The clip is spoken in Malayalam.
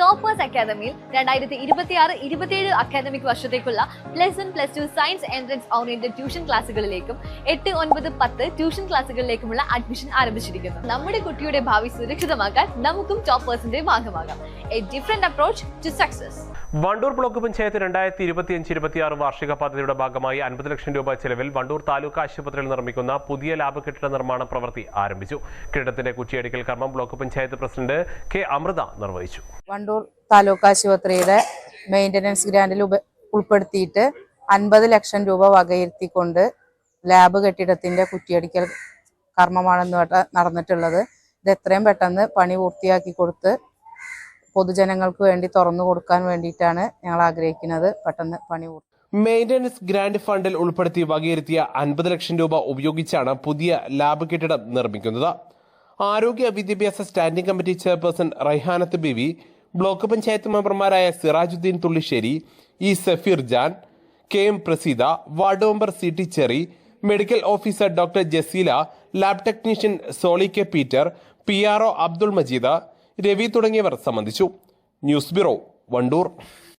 ടോപ്പേഴ്സ് അക്കാദമിയിൽ രണ്ടായിരത്തി ഇരുപത്തിയാറ് ഇരുപത്തിയേഴ് അക്കാദമിക് വർഷത്തേക്കുള്ള plus one plus two science entrance oriented tuition ക്ലാസ്സുകളിലേക്കും എട്ട് ഒൻപത് പത്ത് ട്യൂഷൻ ക്ലാസ്സുകളിലേക്കുമുള്ള അഡ്മിഷൻ ആരംഭിച്ചിരിക്കുന്നു. നമ്മുടെ കുട്ടിയുടെ ഭാവി സുരക്ഷിതമാക്കാൻ നമുക്കും ടോപ്പേഴ്സിന്റെ ഭാഗമാകാം. A different approach to success Wandoor block panchayat രണ്ടായിരത്തി ഇരുപത്തിയഞ്ച് ഇരുപത്തിയാറ് വാർഷിക പദ്ധതിയുടെ ഭാഗമായി അൻപത് ലക്ഷം രൂപ ചെലവിൽ വണ്ടൂർ താലൂക്ക് ആശുപത്രിയിൽ നിർമ്മിക്കുന്ന പുതിയ ലാബ് കെട്ടിട നിർമ്മാണ പ്രവൃത്തി ആരംഭിച്ചു. കെട്ടിടത്തിന്റെ കുറ്റിയടിക്കൽ കർമ്മം block panchayat president K. Amrutha നിർവഹിച്ചു. വണ്ടൂർ താലൂക്ക് ആശുപത്രിയുടെ മെയിന്റനൻസ് ഗ്രാൻഡിൽ ഉൾപ്പെടുത്തിയിട്ട് അൻപത് ലക്ഷം രൂപ വകയിരുത്തിക്കൊണ്ട് ലാബ് കെട്ടിടത്തിന്റെ കുറ്റിയടിക്കൽ കർമ്മമാണെന്ന് നടന്നിട്ടുള്ളത്. ഇത് എത്രയും പെട്ടെന്ന് പണി പൂർത്തിയാക്കി കൊടുത്ത് പൊതുജനങ്ങൾക്ക് വേണ്ടി തുറന്നു കൊടുക്കാൻ വേണ്ടിയിട്ടാണ് ഞങ്ങൾ ആഗ്രഹിക്കുന്നത്. പെട്ടെന്ന് പണി പൂർത്തി മെയിന്റനൻസ് ഗ്രാൻഡ് ഫണ്ടിൽ ഉൾപ്പെടുത്തി വകയിരുത്തിയ അൻപത് ലക്ഷം രൂപ ഉപയോഗിച്ചാണ് പുതിയ ലാബ് കെട്ടിടം നിർമ്മിക്കുന്നത്. ആരോഗ്യ വിദ്യാഭ്യാസ standing committee chairperson Raihanath Bivi block panchayat മെമ്പർമാരായ Sirajuddin Thullissery E Safeer Jan K M Praseeda ward member C T Cherry medical officer doctor Jaseela lab technician Soly K Peter P R O Abdul Majeed Ravi തുടങ്ങിയവർ സംബന്ധിച്ചു. News bureau Wandoor.